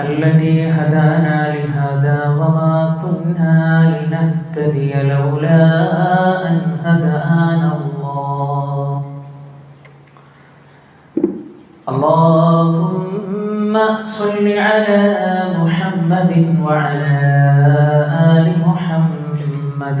الذي هدانا لهذا وما كنا لنهتدي لولا أن هدانا الله. اللهم صل على محمد وعلى آل محمد.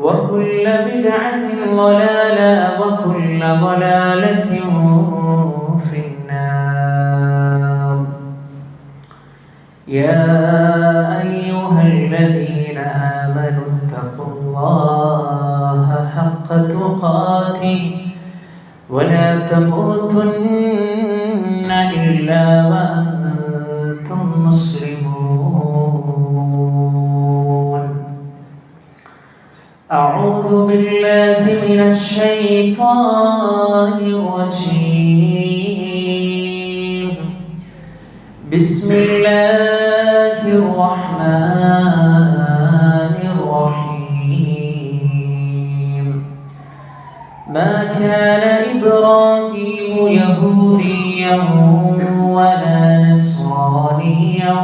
وكل بدعة ضلالة وكل ضلالة في النار. يا أيها الذين آمنوا اتقوا الله حق تقاته ولا تموتن إلا وأنتم ما كان إبراهيم يهوديا ولا نصرانيا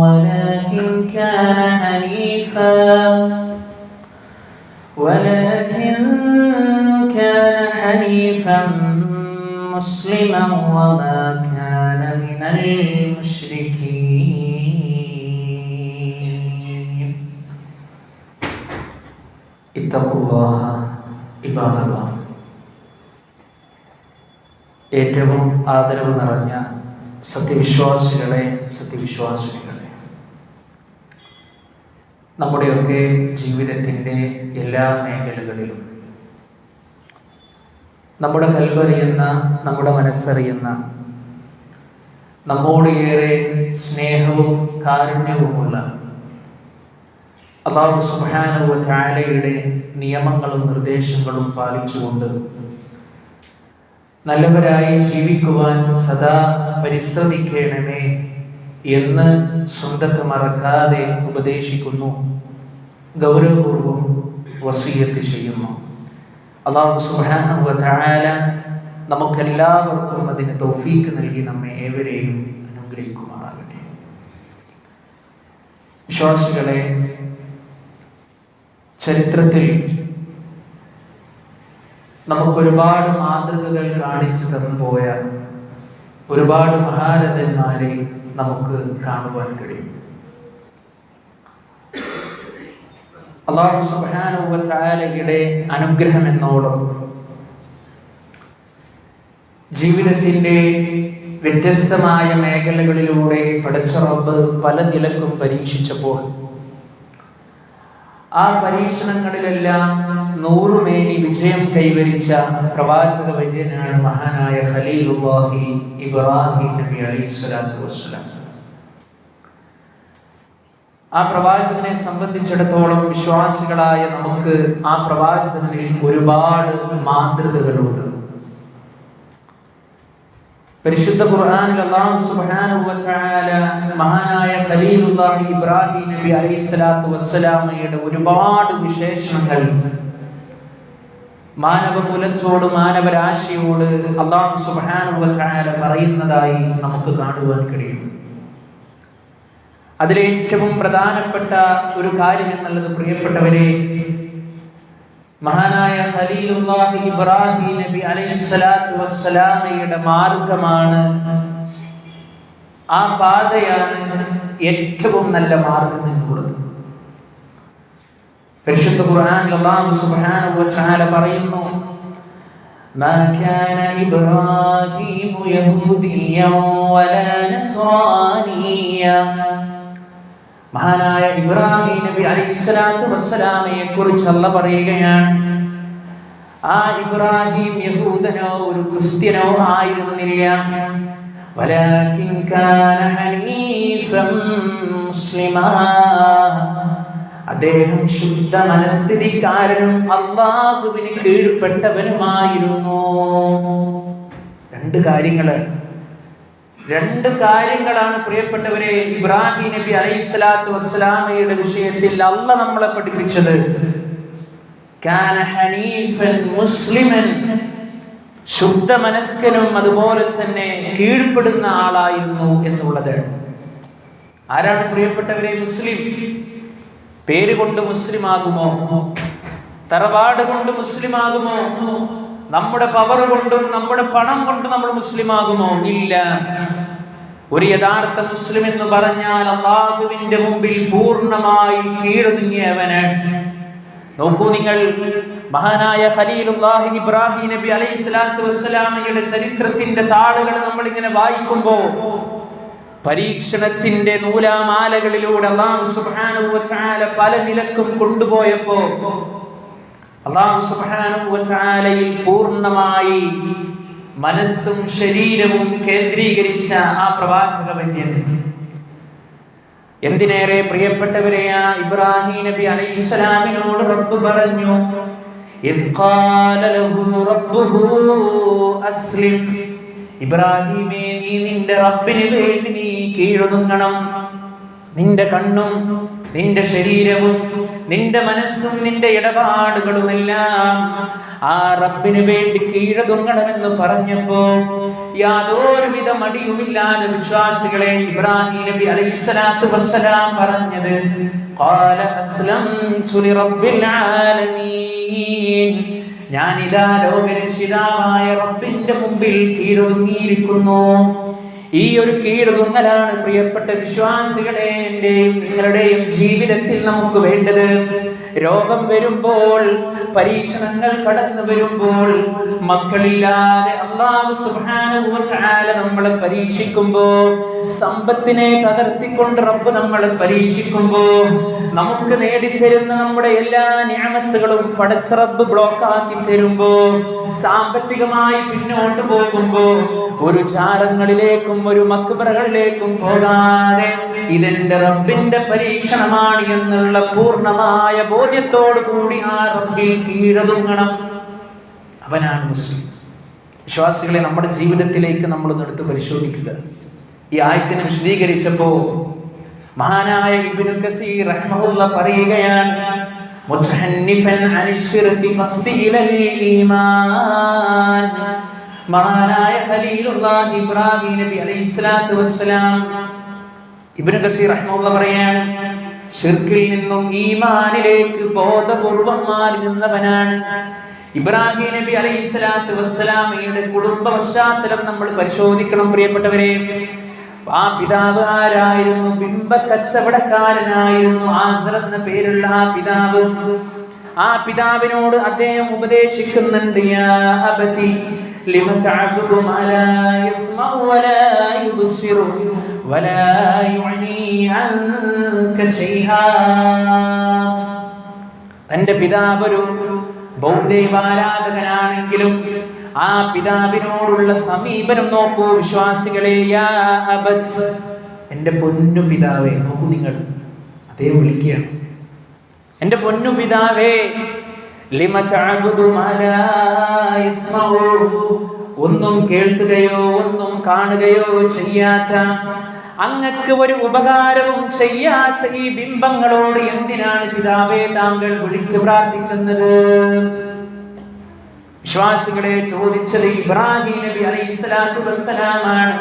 ولكن كان حنيفا. ولكن كان حنيفا مسلما وما كان من المشركين. اتقوا الله عباد الله ഏറ്റവും ആദരവ് നിറഞ്ഞ സത്യവിശ്വാസികളെ സത്യവിശ്വാസിനികളെ. നമ്മുടെയൊക്കെ ജീവിതത്തിന്റെ എല്ലാ മേഖലകളിലും നമ്മുടെ കൽവറിയുന്ന നമ്മുടെ മനസ്സറിയുന്ന നമ്മോട് ഏറെ സ്നേഹവും കാരുണ്യവുമുള്ള അബാബു സുബ്ഹാനഹു വ തആലയുടെ നിയമങ്ങളും നിർദ്ദേശങ്ങളും പാലിച്ചുകൊണ്ട് നല്ലവരായി ജീവിക്കുവാൻ സദാ പരിശ്രമിക്കണമേ എന്ന് സ്വന്തത്ത് മറക്കാതെ ഉപദേശിക്കുന്നു. ഗൗരവപൂർവം വസീയത്ത് ചെയ്യുന്നു. അള്ളാഹു സുബ്ഹാനഹു വ നമുക്കെല്ലാവർക്കും അതിന് തൗഫീക്ക് നൽകി നമ്മെ ഏവരെയും അനുഗ്രഹിക്കുമാറാകട്ടെ. വിശ്വാസികളെ ചരിത്രത്തിൽ നമുക്കൊരുപാട് മാതൃകകൾ കാണിച്ചു തന്നു പോയ ഒരുപാട് മഹാരഥന്മാരെ നമുക്ക് കാണുവാൻ കഴിയും. അള്ളാഹു സുബ്ഹാനഹു തആലയുടെ അനുഗ്രഹം എന്നോളം ജീവിതത്തിന്റെ വ്യത്യസ്തമായ മേഖലകളിലൂടെ പഠിച്ച റബ്ബ് പല നിലക്കും പരീക്ഷിച്ചപ്പോൾ ആ പരീക്ഷണങ്ങളിലെല്ലാം നൂറുമേനി വിജയം കൈവരിച്ച പ്രവാചക വൈദ്യനാണ് മഹാനായ ഖലീലുല്ലാഹി ഇബ്രാഹിം നബി അലൈഹി സ്വലാത്തു വസ്സലാം. ആ പ്രവാചകനെ സംബന്ധിച്ചിടത്തോളം വിശ്വാസികളായ നമുക്ക് ആ പ്രവാചകനിൽ ഒരുപാട് മാതൃകകളുണ്ട്. പരിശുദ്ധ ഖുർആനിൽ അല്ലാഹു സുബ്ഹാനഹു വ തആല മഹാനായ ഖലീലുല്ലാഹി ഇബ്രാഹിം നബി അലൈഹിസ്സലാത്തു വസ്സലാമയുടെ ഒരുപാട് വിശേഷണങ്ങൾ മാനവ കുലത്തോട് മാനവരാശിയോട് അള്ളാഹു തആല പറയുന്നതായി നമുക്ക് കാണുവാൻ കഴിയും. അതിലേറ്റവും പ്രധാനപ്പെട്ട ഒരു കാര്യം എന്നുള്ളത് പ്രിയപ്പെട്ടവരെ മഹാനായ ഇബ്രാഹിം നബി മാർഗമാണ് ആ പാതയാണ് ഏറ്റവും നല്ല മാർഗം എന്നുള്ളത് പരിശുദ്ധ ഖുർആനിൽ അല്ലാഹു സുബ്ഹാനഹു വ തആല പറയുന്നു ما كان إبراهيم يهوديا ولا نصرانيا മഹാനായ ഇബ്രാഹിം നബി അലൈഹിസ്സലാത്തു വസ്സലാമയെ കുറിച്ച് അല്ല പറയുകയാണ് ആ ഇബ്രാഹിം യഹൂദനോ ഒരു ക്രിസ്ത്യനോ ആയിരുന്നില്ല ولكن كان حنيفا مسلما അദ്ദേഹം ശുദ്ധ മനസ്ഥിതിക്കാരനും അള്ളാഹുവിന് കീഴ്പ്പെട്ടവനുമായിരുന്നു. രണ്ട് കാര്യങ്ങളാണ് രണ്ട് കാര്യങ്ങളാണ് പ്രിയപ്പെട്ടവരെ ഇബ്രാഹിം നബി അലൈഹി സ്വലാത്തു വസ്സലാമയുടെ വിഷയത്തിൽ അല്ല നമ്മളെ പഠിപ്പിച്ചത്. മുസ്ലിമൻ ശുദ്ധ മനസ്കനും അതുപോലെ തന്നെ കീഴ്പ്പെടുന്ന ആളായിരുന്നു എന്നുള്ളത്. ആരാണ് പ്രിയപ്പെട്ടവരെ മുസ്ലിം? പേര് കൊണ്ട് മുസ്ലിം ആകുമോ തറവാട് കൊണ്ട് മുസ്ലിം ആകുമോ നമ്മുടെ പവർ കൊണ്ടും നമ്മുടെ പണം കൊണ്ടും നമ്മൾ മുസ്ലിം ആകുമോ ഇല്ല. ഒരു യഥാർത്ഥ മുസ്ലിം എന്ന് പറഞ്ഞാൽ അള്ളാഹുവിന്റെ മുമ്പിൽ പൂർണമായി കീഴൊതുങ്ങിയവന്. നോക്കൂ നിങ്ങൾ മഹാനായ ഖലീലുല്ലാഹി ഇബ്രാഹിം നബി അലൈഹി സ്വലാത്തു വസ്സലാമയുടെ ചരിത്രത്തിന്റെ താളുകൾ നമ്മൾ ഇങ്ങനെ വായിക്കുമ്പോൾ പരീക്ഷണത്തിന്റെ നൂലാമാലകളിലൂടെ അള്ളാഹു തആല പല നിലക്കും കൊണ്ടുപോയപ്പോ അള്ളാഹു തആലയിൽ പൂർണമായി മനസ്സും ശരീരവും കേന്ദ്രീകരിച്ച ആ പ്രവാചക വന്യൻ എന്തിനേറെ പ്രിയപ്പെട്ടവരെയാ ഇബ്രാഹിം നബി അലൈഹിസ്സലാമിനോട് റബ്ബ് പറഞ്ഞു ഇഖാല ലഹു റബ്ബുഹു അസ്ലിം ഇബ്രാഹിമേ നീ നിന്റെ റബ്ബിന് വേണ്ടി നീ കീഴൊതുങ്ങണം. നിന്റെ കണ്ണും നിന്റെ ശരീരവും നിന്റെ മനസ്സും നിന്റെ ഇടപാടുകളുമെല്ലാം ആ റബ്ബിന് വേണ്ടി കീഴതുങ്ങണമെന്ന് പറഞ്ഞപ്പോൾ യാതൊരുവിധ മടിയുമില്ലാതെ വിശ്വാസികളെ ഇബ്രാഹിം നബി അലൈഹിസ്സലാത്തു വസ്സലാം പറഞ്ഞത് ഖാല അസ്ലംതു റബ്ബിൽ ആലമീൻ. ഞാനിതാ ലോകരക്ഷിതാവായ റബ്ബിന്റെ മുമ്പിൽ കീഴൊതുങ്ങിയിരിക്കുന്നു. ഈ ഒരു കീഴുതുങ്ങലാണ് പ്രിയപ്പെട്ട വിശ്വാസികളെ എന്റെയും നിങ്ങളുടെയും ജീവിതത്തിൽ നമുക്ക് വേണ്ടത്. രോഗം വരുമ്പോൾ പരീക്ഷണങ്ങൾ കടന്നു വരുമ്പോൾ മക്കളില്ലാതെ അള്ളാഹു വ നമ്മളെ പരീക്ഷിക്കുമ്പോൾ സമ്പത്തിനെ തകർത്തിക്കൊണ്ട് റബ്ബ് നമ്മളെ പരീക്ഷിക്കുമ്പോൾ നമുക്ക് നേടിത്തരുന്ന നമ്മുടെ എല്ലാ ഞാമച്ചുകളും ബ്ലോക്ക് ആക്കി തരുമ്പോ സാമ്പത്തികമായി പിന്നോട്ട് പോകുമ്പോ ഒരു ചാരങ്ങളിലേക്കും ഒരു മക്ബറകളിലേക്കും പോകാതെ ഇതെന്റെ റബ്ബിന്റെ പരീക്ഷണമാണ് എന്നുള്ള പൂർണമായ ബോധ്യത്തോടു കൂടി ആ റബ്ബിൽ കീഴതുങ്ങണം. അവനാണ് മുസ്ലിം. വിശ്വാസികളെ നമ്മുടെ ജീവിതത്തിലേക്ക് നമ്മൾ എടുത്ത് പരിശോധിക്കുക. ഈ ആയത്തിനെ വിശദീകരിച്ചപ്പോ മഹാനായ ഇബ്നു കസീർ റഹ്മഹുള്ള പറയുകയാണ് മുതഹന്നിഫൻ അനി മഹാനായ ഖലീലുല്ലാഹി ഇബ്രാഹിം നബി അലൈഹിസ്സലാത്തു വസ്സലാം. ഇബ്നു കസീർ റഹ്മുള്ള പറയാണ് ഷിർക്കിൽ നിന്നും ഈമാനിലേക്ക് ബോധപൂർവം മാറി നിന്നവനാണ് ഇബ്രാഹിം നബി അലൈഹി സ്വലാത്തു വസ്സലാമയുടെ കുടുംബ പശ്ചാത്തലം നമ്മൾ പരിശോധിക്കണം പ്രിയപ്പെട്ടവരെ. ആ പിതാവ് ആരായിരുന്നു? ബിംബ കച്ചവടക്കാരനായിരുന്നു ആസർ എന്ന പേരുള്ള ആ പിതാവ്. ആ പിതാവിനോട് അദ്ദേഹം ഉപദേശിക്കുന്നുണ്ട് യാ അബതി ലിമ തഅബുദു മാ ലാ ولا വലാ യുബ്സിറു വലാ യുഅനി അൻക ശൈആ തന്റെ പിതാവ് ഒരു ബൗദ്ധൈവാരാധകനാണെങ്കിലും ആ പിതാവിനോടുള്ള സമീപനം നോക്കൂ വിശ്വാസികളെ എന്റെ പൊന്നു പിതാവേ നോക്കൂ നിങ്ങൾ അതേ വിളിക്കുകയാണ്. എന്റെ പൊന്നു പിതാവേ ലിമ ഒന്നും കേൾക്കുകയോ ഒന്നും കാണുകയോ ചെയ്യാത്ത അങ്ങക്ക് ഒരു ഉപകാരവും ചെയ്യാത്ത ഈ ബിംബങ്ങളോട് എന്തിനാണ് പിതാവേ താങ്കൾ വിളിച്ചു പ്രാർത്ഥിക്കുന്നത്? വിശ്വാസികളെ ചോദിച്ചത് ഇബ്രാഹിം നബി അലൈഹി വസ്സലാമാണ്.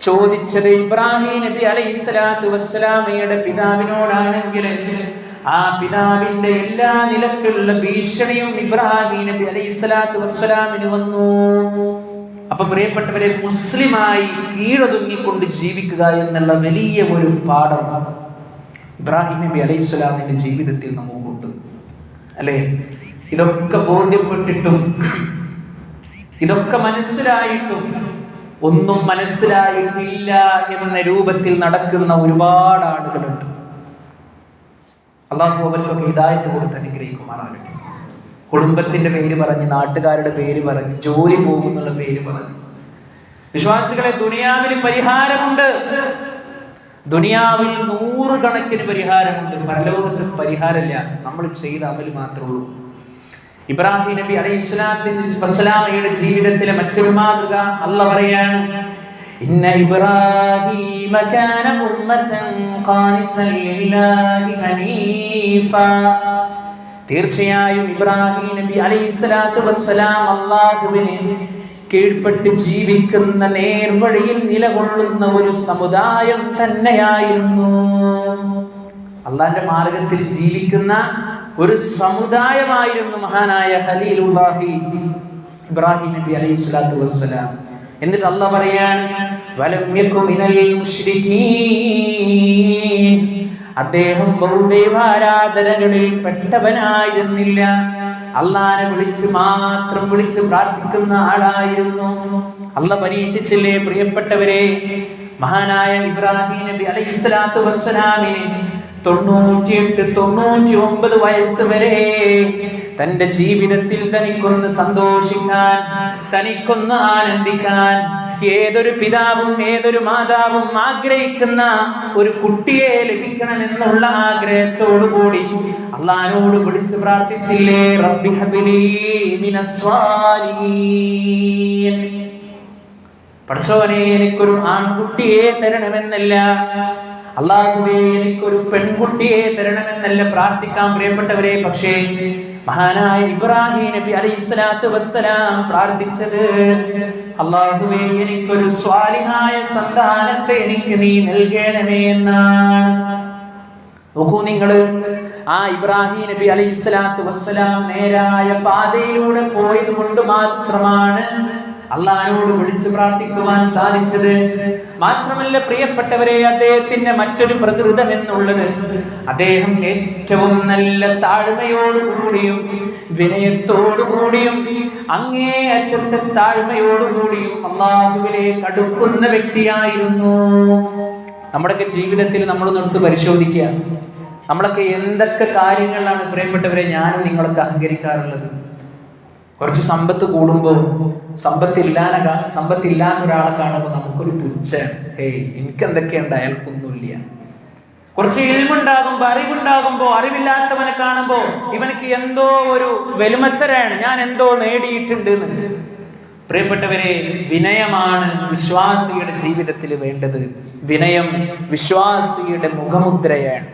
ചോദിച്ചത് ഇബ്രാഹിം നബി അലൈഹി വസ്സലാമയുടെ പിതാവിനോടാണെങ്കിൽ ആ പിതാവിന്റെ എല്ലാ നിലക്കുള്ള ഭീഷണിയും ഇബ്രാഹിം നബി അലൈഹി സ്വലാത്തു വസ്സലാമിന് വന്നു. അപ്പൊ പ്രിയപ്പെട്ടവരെ മുസ്ലിമായി കീഴൊതുങ്ങിക്കൊണ്ട് ജീവിക്കുക എന്നുള്ള വലിയ ഒരു പാഠം ഇബ്രാഹിം നബി അലൈഹി സ്വലാമിന്റെ ജീവിതത്തിൽ നമുക്കുണ്ട്. അല്ലേ? ഇതൊക്കെ ബോധ്യപ്പെട്ടിട്ടും ഇതൊക്കെ മനസ്സിലായിട്ടും ഒന്നും മനസ്സിലായിട്ടില്ല എന്ന രൂപത്തിൽ നടക്കുന്ന ഒരുപാട് ആളുകളുണ്ട്. അള്ളാഹു അവർക്കൊക്കെ ഹിദായത്ത് കൊടുത്ത് അനുഗ്രഹിക്കുമാറാകട്ടെ കുടുംബത്തിന്റെ പേര് പറഞ്ഞ് നാട്ടുകാരുടെ പേര് പറഞ്ഞ് ജോലി പോകുന്നുള്ള പേര് പറഞ്ഞ്. വിശ്വാസികളെ ദുനിയാവിൽ പരിഹാരമുണ്ട്. ദുനിയാവിൽ നൂറുകണക്കിന് പരിഹാരമുണ്ട്. പരലോകത്ത് പരിഹാരമില്ല. നമ്മൾ ചെയ്ത അമൽ മാത്രമേ ഉള്ളൂ. ഇബ്രാഹിം നബി അലൈഹി സ്വലാത്തിന്റെ ജീവിതത്തിലെ മറ്റൊരു മാതൃക അല്ല പറയാണ് ഇന്ന إبراهيم كان ഉമ്മതൻ قانتا لله ഹനീഫ. തീർച്ചയായും ഇബ്രാഹിം നബി അലൈഹി സ്വലാത്തു വസ്സലാം അള്ളാഹുവിന് കീഴ്പ്പെട്ട് ജീവിക്കുന്ന നേർവഴിയിൽ നിലകൊള്ളുന്ന ഒരു സമുദായം തന്നെയായിരുന്നു. അള്ളാന്റെ മാർഗത്തിൽ ജീവിക്കുന്ന ഒരു സമുദായമായിരുന്നു മഹാനായ ഖലീലുല്ലാഹി ഇബ്രാഹിം നബി അലൈഹി സ്വലാത്തു വസ്സലാം. എന്നിട്ട് അല്ല പറയാണ് അദ്ദേഹം ബഹുദൈവാരാധനകളിൽ പെട്ടവനായിരുന്നില്ല. അള്ളാനെ വിളിച്ച് മാത്രം വിളിച്ച് പ്രാർത്ഥിക്കുന്ന ആളായിരുന്നു. അല്ല പരീക്ഷിച്ചില്ലേ പ്രിയപ്പെട്ടവരെ? മഹാനായ ഇബ്രാഹിം നബി അലൈഹി സ്വലാത്തു വസ്സലാമിനെ തൊണ്ണൂറ്റിയെട്ട് തൊണ്ണൂറ്റി ഒമ്പത് വയസ്സ് വരെ തന്റെ ജീവിതത്തിൽ തനിക്കൊന്ന് സന്തോഷിക്കാൻ തനിക്കൊന്ന് ആനന്ദിക്കാൻ ഏതൊരു പിതാവും ഏതൊരു മാതാവും ആഗ്രഹിക്കുന്ന ഒരു കുട്ടിയെ ലഭിക്കണം എന്നുള്ള ആഗ്രഹത്തോടുകൂടി അള്ളഹാനോട് വിളിച്ച് പ്രാർത്ഥിച്ചില്ലേ? റബ്ബി ഹബിലി പഠിച്ചവനെ എനിക്കൊരു ആൺകുട്ടിയെ തരണമെന്നല്ല. അള്ളാഹുവേ എനിക്കൊരു പെൺകുട്ടിയെ തരണമെന്നല്ല പ്രാർത്ഥിക്കാൻ പ്രിയപ്പെട്ടവരെ പക്ഷേ മഹാനായ ഇബ്രാഹിം നബി അലൈഹി വസ്സലാം പ്രാർത്ഥിച്ചത് അള്ളാഹുവേ എനിക്കൊരു സ്വാലിഹായ സന്താനത്തെ എനിക്ക് നീ നൽകണമേ എന്നാണ്. നോക്കൂ നിങ്ങൾ ആ ഇബ്രാഹിം നബി അലൈഹി സ്വലാത്തു വസ്സലാം നേരായ പാതയിലൂടെ പോയത് കൊണ്ട് മാത്രമാണ് അള്ളഹാനോട് വിളിച്ചു പ്രാർത്ഥിക്കുവാൻ സാധിച്ചത് മാത്രമല്ല പ്രിയപ്പെട്ടവരെ അദ്ദേഹത്തിന്റെ മറ്റൊരു പ്രകൃതം എന്നുള്ളത് അദ്ദേഹം ഏറ്റവും നല്ല താഴ്മയോടുകൂടിയും വിനയത്തോടുകൂടിയും അങ്ങേ അറ്റത്തെ താഴ്മയോടുകൂടിയും അള്ളാഹുവിലേക്ക് കടുക്കുന്ന വ്യക്തിയായിരുന്നു. നമ്മുടെയൊക്കെ ജീവിതത്തിൽ നമ്മൾ നിർത്ത് പരിശോധിക്കുക. നമ്മളൊക്കെ എന്തൊക്കെ കാര്യങ്ങളാണ് പ്രിയപ്പെട്ടവരെ ഞാനും നിങ്ങളൊക്കെ അഹങ്കരിക്കാറുള്ളത്? കുറച്ച് സമ്പത്ത് കൂടുമ്പോൾ സമ്പത്തില്ലാതെ സമ്പത്തില്ലാത്ത ഒരാളെ കാണുമ്പോൾ നമുക്കൊരു പുച്ഛ ഹേയ് എനിക്ക് എന്തൊക്കെയുണ്ട് അയാൾക്കൊന്നുമില്ല. കുറച്ച് ഇൽമുണ്ടാകുമ്പോ അറിവുണ്ടാകുമ്പോ അറിവില്ലാത്തവനെ കാണുമ്പോ ഇവനക്ക് എന്തോ ഒരു വെലുമച്ചരാണ് ഞാൻ എന്തോ നേടിയിട്ടുണ്ട് പ്രിയപ്പെട്ടവരെ വിനയമാണ് വിശ്വാസിയുടെ ജീവിതത്തിൽ വേണ്ടത്. വിനയം വിശ്വാസിയുടെ മുഖമുദ്രയാണ്.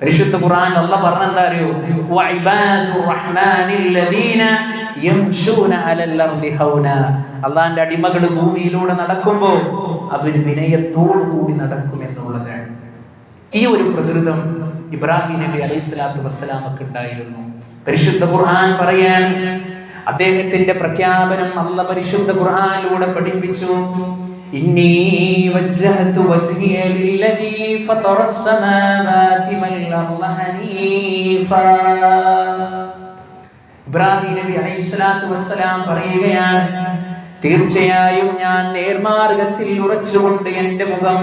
പരിശുദ്ധ ഖുർആൻ അല്ല പറഞ്ഞെന്താ അറിയോ? അള്ളാന്റെ അടിമകൾ ഭൂമിയിലൂടെ നടക്കുമ്പോൾ അവർ വിനയത്തോടു കൂടി നടക്കും എന്നുള്ളതാണ് ഈ ഒരു പ്രകൃതം ഇബ്രാഹിം നബി അലൈഹി സ്വലാത്തു വസ്സലാമക്ക് ഉണ്ടായിരുന്നു. പരിശുദ്ധ ഖുർആൻ പറയാൻ അദ്ദേഹത്തിന്റെ പ്രഖ്യാപനം അല്ല പരിശുദ്ധ ഖുർആനിലൂടെ പഠിപ്പിച്ചു. ഇന്നി വജ്ജഹതു വജ്ഹിയ ലില്ലദീ ഫതറ السماوات والأرض ഹനീഫാ ഇബ്രാഹിം നബി അലൈഹി സ്വലാത്തു വസ്സലാം പറയുകയാണ് തീർച്ചയായും ഞാൻ നേർമാർഗത്തിൽ ഉറച്ചുകൊണ്ട് എന്റെ മുഖം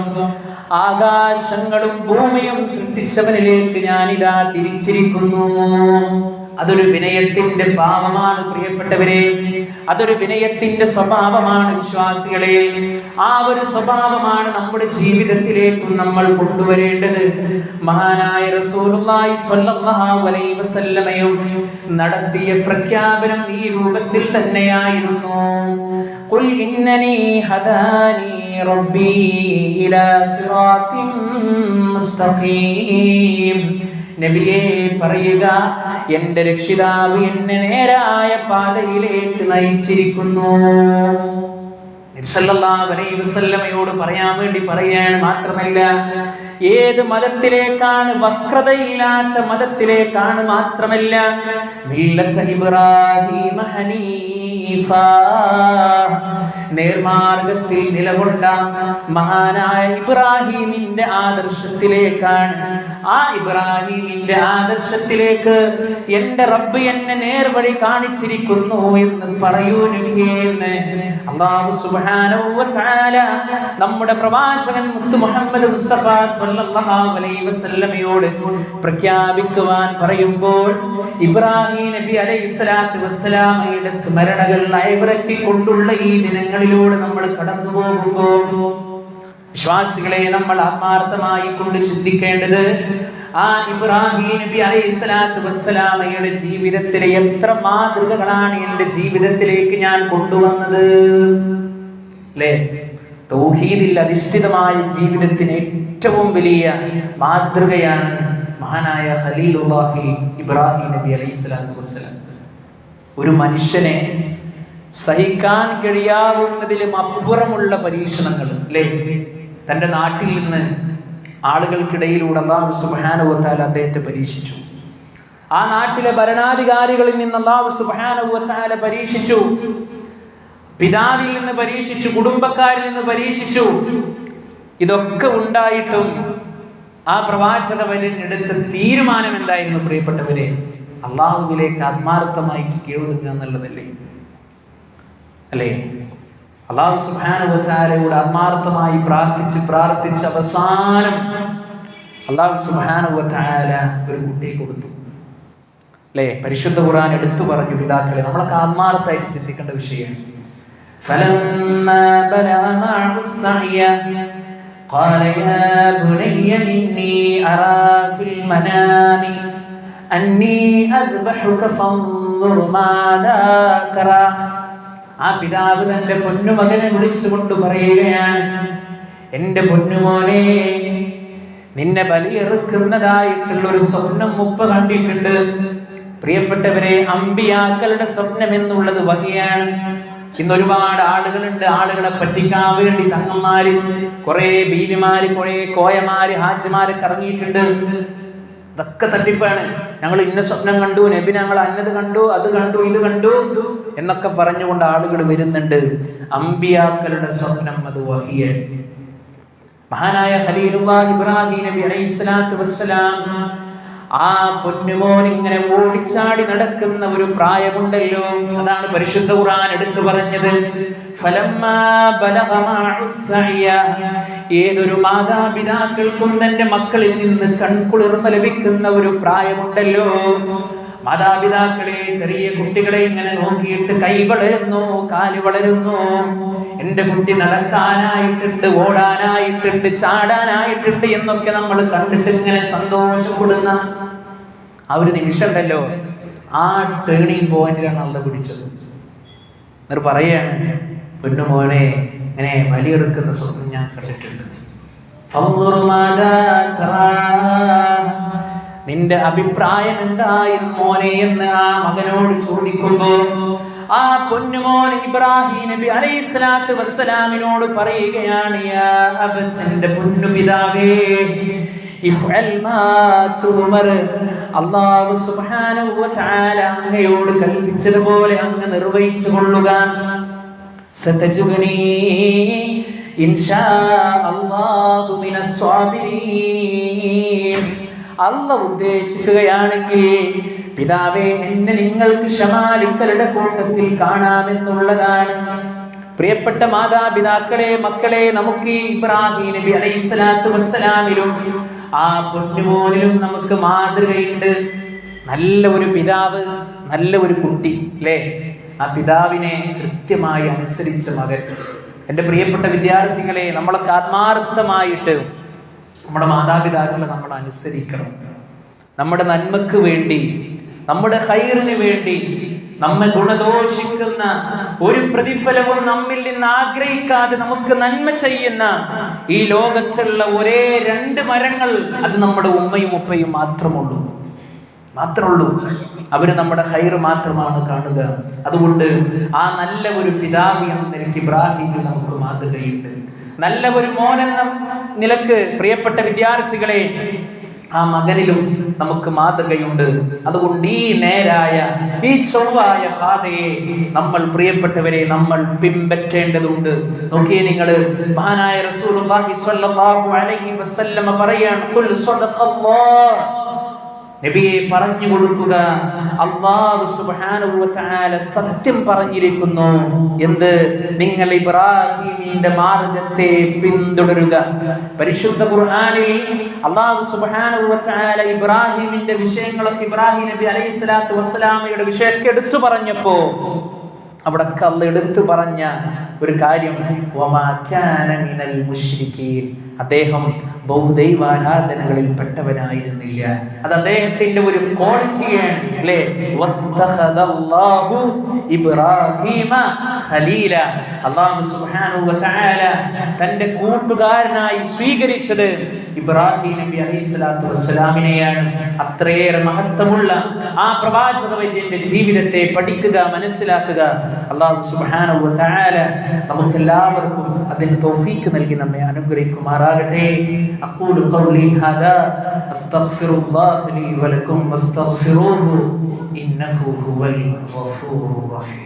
ആകാശങ്ങളും ഭൂമിയും സൃഷ്ടിച്ചവനിലേക്ക് ഞാനിതാ തിരിച്ചിരിക്കുന്നു അതൊരു വിനയത്തിന്റെ ഭാവമാണ് പ്രിയപ്പെട്ടവരെ. അതൊരു വിനയത്തിന്റെ സ്വഭാവമാണ് വിശ്വാസികളെ. ആ ഒരു സ്വഭാവമാണ് നമ്മുടെ ജീവിതത്തിലേക്കും നമ്മൾ കൊണ്ടുവരേണ്ടത്. മഹാനായ റസൂലുള്ളാഹി സ്വല്ലല്ലാഹു അലൈഹി വസല്ലമയും നടത്തിയ പ്രഖ്യാപനം ഈ രൂപത്തിൽ തന്നെയായിരുന്നു. ഖുൽ ഇന്നനി ഹദാനി റബ്ബി ഇലാ സിറാത്തിൻ മുസ്തഖീം. നബിയെ പറയുക എന്റെ രക്ഷിതാവ് എന്നെ നേരായ പാതയിലേക്ക് നയിച്ചിരിക്കുന്നു. വസല്ലമയോട് പറയാൻ വേണ്ടി പറയാൻ മാത്രമല്ല ഏത് മതത്തിലേക്കാണ് വക്രതയില്ലാത്ത മതത്തിലേക്കാണ് മാത്രമല്ല ഇബ്രാഹിം ഹനീഫ. നേർമാർഗത്തിൽ നിലകൊണ്ട മഹാനായ ഇബ്രാഹിമിന്റെ ആദർശത്തിലേക്കാണ്. ആ ഇബ്രാഹിമിന്റെ ആദർശത്തിലേക്ക് എന്റെ റബ്ബ് എന്നെ നേർവഴി കാണിച്ചിരിക്കുന്നു എന്ന് പറയൂ അള്ളാഹു സുബ്ഹാനഹു നമ്മുടെ പ്രവാചകൻ മുത്തു മുഹമ്മദ് മുസ്തഫ അലൈഹി വസല്ലമയോട് പ്രഖ്യാപിക്കുവാൻ പറയുമ്പോൾ ഇബ്രാഹിം നബി അലൈഹി സ്വലാത്തു വസ്സലാമയുടെ സ്മരണകൾ അയവിറക്കി കൊണ്ടുള്ള ഈ ദിനങ്ങളിലൂടെ നമ്മൾ കടന്നു പോകുമ്പോൾ വിശ്വാസികളെ നമ്മൾ ആത്മാർത്ഥമായി കൊണ്ട് ചിന്തിക്കേണ്ടത് ആ ഇബ്രാഹിം നബി അലൈഹിസ്സലാത്തു വസ്സലാമയുടെ ജീവിതത്തിലെ എത്ര മാതൃകകളാണ് എന്റെ ജീവിതത്തിലേക്ക് ഞാൻ കൊണ്ടുവന്നത്? അല്ലേ? തൗഹീദിൽ അധിഷ്ഠിതമായ ജീവിതത്തിന് ഏറ്റവും വലിയ മാതൃകയാണ് മഹാനായ ഖലീലുല്ലാഹി ഇബ്രാഹിം നബി അലൈഹി സ്വലാത്തു വസ്സലാം. ഒരു മനുഷ്യനെ സഹിക്കാൻ കഴിയാവുന്നതിലും അപ്പുറമുള്ള പരീക്ഷണങ്ങൾ അല്ലേ? തന്റെ നാട്ടിൽ നിന്ന് ആളുകൾക്കിടയിലൂടെ അള്ളാഹു സുബാനുവത്താൽ അദ്ദേഹത്തെ പരീക്ഷിച്ചു. ആ നാട്ടിലെ ഭരണാധികാരികളിൽ നിന്ന് അള്ളാഹു സുബാനുവത്താലെ പരീക്ഷിച്ചു. പിതാവിൽ നിന്ന് പരീക്ഷിച്ചു കുടുംബക്കാരിൽ നിന്ന് പരീക്ഷിച്ചു. ഇതൊക്കെ ഉണ്ടായിട്ടും ആ പ്രവാചക വരനെടുത്ത തീരുമാനം എന്തായിരുന്നു പ്രിയപ്പെട്ടവരെ? അള്ളാഹുവിലേക്ക് ആത്മാർത്ഥമായി കേൾക്കുക എന്നുള്ളതല്ലേ? അല്ലേ അള്ളാഹു സുബാനുവച്ചാലയോട് ആത്മാർത്ഥമായി പ്രാർത്ഥിച്ച് പ്രാർത്ഥിച്ച് അവസാനം അള്ളാഹു സുബാനുവത്താല ഒരു കുട്ടിയെ കൊടുത്തു അല്ലേ പരിശുദ്ധ ഖുർആൻ എടുത്തു പറഞ്ഞു പിതാക്കളെ നമ്മളൊക്കെ ആത്മാർത്ഥമായിട്ട് ചിന്തിക്കേണ്ട വിഷയമാണ് فلما بلغ معه السعي قال يا بني إني أرى في المنام أني أذبحك فانظر ماذا ترى ആ പിതാവ് തന്റെ പൊന്നുമകനെ വിളിച്ചുകൊണ്ട് പറയുകയാണ് എന്റെ പൊന്നുമോനെ നിന്നെ ബലിയെറുക്കുന്നതായിട്ടുള്ള ഒരു സ്വപ്നം മുപ്പ കണ്ടിട്ടുണ്ട്. പ്രിയപ്പെട്ടവരെ അമ്പിയാക്കളുടെ സ്വപ്നം എന്നുള്ളത് വകയാണ്. ഇന്ന് ഒരുപാട് ആളുകളുണ്ട് ആളുകളെ പറ്റിക്കാൻ വേണ്ടി തങ്ങന്മാര് കുറെ ബീവിമാര് കുറെ കോയമാര് ഹാജിമാര് ഇറങ്ങിയിട്ടുണ്ട്. ഇതൊക്കെ തട്ടിപ്പാണ്. ഞങ്ങൾ ഇന്ന സ്വപ്നം കണ്ടു നബി ഞങ്ങൾ അന്നത് കണ്ടു അത് കണ്ടു ഇത് കണ്ടു എന്നൊക്കെ പറഞ്ഞുകൊണ്ട് ആളുകൾ വരുന്നുണ്ട്. അമ്പിയാക്കളുടെ സ്വപ്നം അത് വഹിയ. മഹാനായ ഖലീലുല്ലാഹ് ഇബ്രാഹിം നബി അലൈഹി സ്വലാത്തു വസ്സലാം ആ പൊന്നുമോൻ ഇങ്ങനെ ഓടിച്ചാടി നടക്കുന്ന ഒരു പ്രായമുണ്ടല്ലോ. അതാണ് പരിശുദ്ധ ഖുർആൻ എടുത്തു പറഞ്ഞത്. ഏതൊരു മാതാപിതാക്കൾക്കും തന്റെ മക്കളിൽ നിന്ന് കൺകുളിർമ ലഭിക്കുന്ന ഒരു പ്രായമുണ്ടല്ലോ. മാതാപിതാക്കളെ ചെറിയ കുട്ടികളെ ഇങ്ങനെ നോക്കിയിട്ട് കൈ വളരുന്നു കാൽ വളരുന്നു. എന്റെ കുട്ടി നടക്കാനായിട്ടുണ്ട് ഓടാനായിട്ടുണ്ട് ചാടാനായിട്ടുണ്ട് എന്നൊക്കെ നമ്മൾ കണ്ടിട്ട് ഇങ്ങനെ സന്തോഷപ്പെടുന്ന ആ ഒരു നിമിഷം ഉണ്ടല്ലോ ആ ടേണിംഗ് പോയിന്റിലാണ് അള്ള പിടിച്ചത്. എന്നിട്ട് പറയാണ് പൊന്നുമോനെ ഇങ്ങനെ വലിയെറുക്കുന്ന സ്വപ്നം ഞാൻ കണ്ടിട്ടുണ്ട്. നിന്റെ അഭിപ്രായം എന്തായിരുന്നു മോനെ എന്ന് ആ മകനോട് ചോദിക്കുമ്പോ ആ പൊന്നുമോൻ ഇബ്രാഹിം നബി അലൈഹി സ്വലാത്തു വസ്സലാമിനോട് പറയുകയാണ് എന്റെ പൊന്നു പിതാവേ സുബ്ഹാനഹു വ അങ്ങയോട് കൽപ്പിച്ചതുപോലെ അങ്ങ് നിർവഹിച്ചു കൊള്ളുക. സതജുനി ഇൻഷാ അല്ലാഹു മിന സ്വാബിരീൻ. അല്ല ഉദ്ദേശിക്കുകയാണെങ്കിൽ പിതാവേ എന്നെ നിങ്ങൾക്ക് ക്ഷമാലിക്കലുടെ കൂട്ടത്തിൽ കാണാമെന്നുള്ളതാണ്. പ്രിയപ്പെട്ട മാതാപിതാക്കളെ മക്കളെ നമുക്ക് ഇബ്രാഹിം നബി അലൈഹി വസ്സലാമിലും ആ പൊന്നുമോനിലും നമുക്ക് മാതൃകയുണ്ട്. നല്ല ഒരു പിതാവ് നല്ല ഒരു കുട്ടി അല്ലേ? ആ പിതാവിനെ കൃത്യമായി അനുസരിച്ച മകൻ. എന്റെ പ്രിയപ്പെട്ട വിദ്യാർത്ഥികളെ നമ്മളൊക്കെ ആത്മാർത്ഥമായിട്ട് നമ്മുടെ മാതാപിതാക്കളെ നമ്മൾ അനുസരിക്കണം. നമ്മുടെ നന്മക്ക് വേണ്ടി നമ്മുടെ ഹൈറിന് വേണ്ടി നമ്മൾ ഗുണദോഷിക്കുന്ന ഒരു പ്രതിഫലവും നമ്മിൽ നിന്ന് ആഗ്രഹിക്കാതെ നമുക്ക് നന്മ ചെയ്യുന്ന ഈ ലോകത്തുള്ള ഒരേ രണ്ട് മരങ്ങൾ അത് നമ്മുടെ ഉമ്മയും ഉപ്പയും മാത്രമുള്ളൂ. മാത്രമുള്ളൂ. അവർ നമ്മുടെ ഹൈർ മാത്രമാണ് കാണുക. അതുകൊണ്ട് ആ നല്ല ഒരു പിതാവ് എന്ന നിലയ്ക്ക് ഇബ്രാഹിമിൽ നമുക്ക് മാതൃകയുണ്ട്. നല്ല ഒരു മോനെന്ന നിലയ്ക്ക് പ്രിയപ്പെട്ട വിദ്യാർത്ഥികളെ ആ മകനിലും നമുക്ക് മാതൃകയുണ്ട്. അതുകൊണ്ട് ഈ നേരായ ഈ ചൊവ്വായ പാതയെ നമ്മൾ പ്രിയപ്പെട്ടവരെ നമ്മൾ പിൻപറ്റേണ്ടതുണ്ട്. നോക്കിയേ നിങ്ങൾ മഹാനായ റസൂലുള്ളാഹി പറയാണ് നബിയെ പറഞ്ഞു കൊടുക്കുക. അള്ളാഹു സുബ്ഹാനഹു വ സത്യം പറഞ്ഞിരിക്കുന്നു. എന്ത്? നിങ്ങൾ ഇബ്രാഹിമിന്റെ മാർഗത്തെ പിന്തുടരുക. പരിശുദ്ധ ഖുർആനിൽ അള്ളാഹു തആല ഇബ്രാഹിമിന്റെ വിഷയങ്ങളൊക്കെ ഇബ്രാഹിം നബി അലൈഹി സ്വലാത്തു വസ്സലാമയുടെ വിഷയമൊക്കെ എടുത്തു പറഞ്ഞപ്പോ അവിടെ കള്ളെടുത്തു പറഞ്ഞ ഒരു കാര്യം അദ്ദേഹം ബഹുദൈവാരാധനകളിൽ പെട്ടവനായിരുന്നില്ല അത് അദ്ദേഹത്തിന്റെ ഒരു ക്വാളിറ്റിയാണ് ഇബ്രാഹീമ ഖലീല. സുബ്ഹാനഹു തന്റെ കൂട്ടുകാരനായി സ്വീകരിച്ചത് ഇബ്രാഹിം നബി അലൈഹിസ്സലാത്തു വസ്സലാമിനെയാണ്. അത്രയേറെ മഹത്വമുള്ള ആ പ്രവാചക ജീവിതത്തെ പഠിക്കുക മനസ്സിലാക്കുക. അള്ളാഹു സുബ്ഹാനഹു വ തആല അതിന് തൗഫീക്ക് നൽകി നമ്മെ അനുഗ്രഹിക്കുമാറാകട്ടെ അഖൂലു ഖൗലി ഹാദാ അസ്തഗ്ഫിറുല്ലാഹ ലി വലക്കും വസ്തഗ്ഫിറൂഹു ഇന്നഹു ഹുവൽ ഗഫൂറുർ റഹീം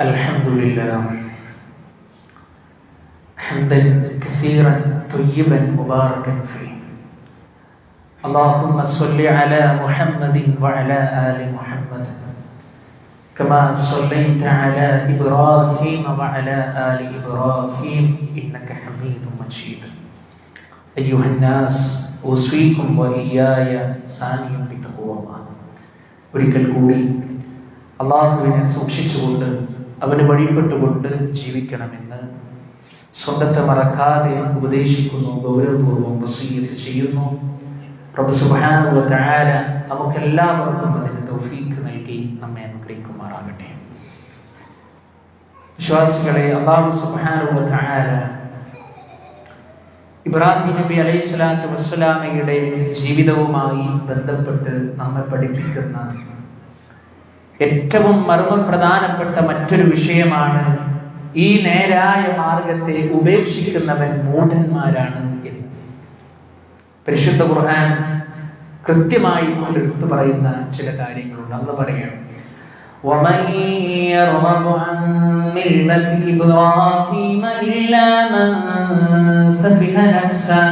الحمد لله حمدا كثيرا طيبا مباركا فيه اللهم صل على محمد وعلى ال محمد كما صليت على ابراهيم وعلى ال ابراهيم انك حميد مجيد ايها الناس اوصيكم واياي ثانيا بتقوى الله ഒരിക്കൽ കൂടി അള്ളാഹുവിനെ സൂക്ഷിച്ചുകൊണ്ട് അവന് വഴിപ്പെട്ടുകൊണ്ട് ജീവിക്കണമെന്ന് സ്വന്തത്തെ മറക്കാതെ ഉപദേശിക്കുന്നു ഗൗരവപൂർവം വസീയത്ത് ചെയ്യുന്നു. റബ്ബ് തആല നമുക്കെല്ലാവർക്കും അതിന് തൗഫീക്ക് നൽകി നമ്മെ അനുഗ്രഹിക്കുമാറാകട്ടെ. വിശ്വാസികളെ അള്ളാഹു സുബ്ഹാനഹു താര ഇബ്രാഹിം നബി അലൈഹി സ്വലാത്തു വസ്സലാമയുടെ ജീവിതവുമായി ബന്ധപ്പെട്ട് നമ്മെ പഠിപ്പിക്കുന്ന ഏറ്റവും മർമ്മപ്രധാനപ്പെട്ട മറ്റൊരു വിഷയമാണ് ഈ നേരായ മാർഗത്തെ ഉപേക്ഷിക്കുന്നവൻ മൂഢന്മാരാണ് എന്ന് പരിശുദ്ധ ഖുർആൻ കൃത്യമായി കൊണ്ട് എടുത്തു പറയുന്ന ചില കാര്യങ്ങളുണ്ട് അന്ന് പറയണം ومن يرغب عن ملة إبراهيم إلا من سفه نفسه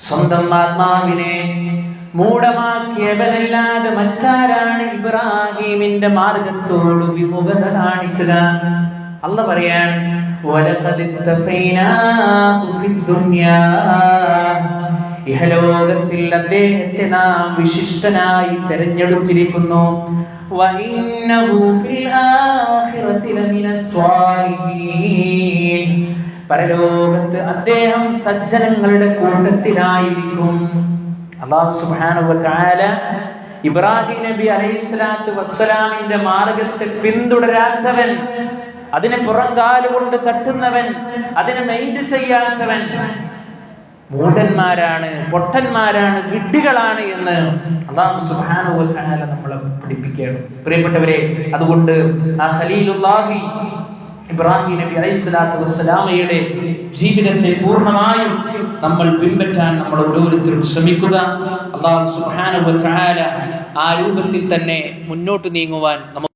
സ്വന്തം ആത്മാവിനെ മൂഢമാക്കിയവനല്ലാതെ മറ്റാരാണ് ഇബ്രാഹിമിന്റെ മാർഗത്തോട് വിമുഖത കാണിക്കുക അല്ല പറയാൻ ഇഹലോകത്തിൽ അദ്ദേഹത്തെ നാം വിശിഷ്ടനായി തെരഞ്ഞെടുത്തിരിക്കുന്നു. പരലോകത്ത് അദ്ദേഹം സജ്ജനങ്ങളുടെ കൂട്ടത്തിലായിരിക്കും. അള്ളാഹു സുബാനുബാല ഇബ്രാഹിം നബി അലൈഹിസ്സലാത്തു വസ്സലാമിന്റെ മാർഗത്തെ പിന്തുടരാത്തവൻ അതിനെ പുറംകാലുകൊണ്ട് തട്ടുന്നവൻ അതിനെ മൈൻഡ് ചെയ്യാത്തവൻ മൂഢന്മാരാണ് പൊട്ടന്മാരാണ് വിഡ്ഢികളാണ് എന്ന് അള്ളാഹു തആല നമ്മളെ പഠിപ്പിക്കുകയാണ്. പ്രിയപ്പെട്ടവരെ അതുകൊണ്ട് ആ ഖലീലുല്ലാഹി ഇബ്രാഹിം നബി അലൈഹി സ്വലാത്തു വസ്സലാമയുടെ ജീവിതത്തെ പൂർണമായും നമ്മൾ പിൻപറ്റാൻ നമ്മൾ ഓരോരുത്തരും ശ്രമിക്കുക. അള്ളാഹു തആല ആ രൂപത്തിൽ തന്നെ മുന്നോട്ട് നീങ്ങുവാൻ നമുക്ക്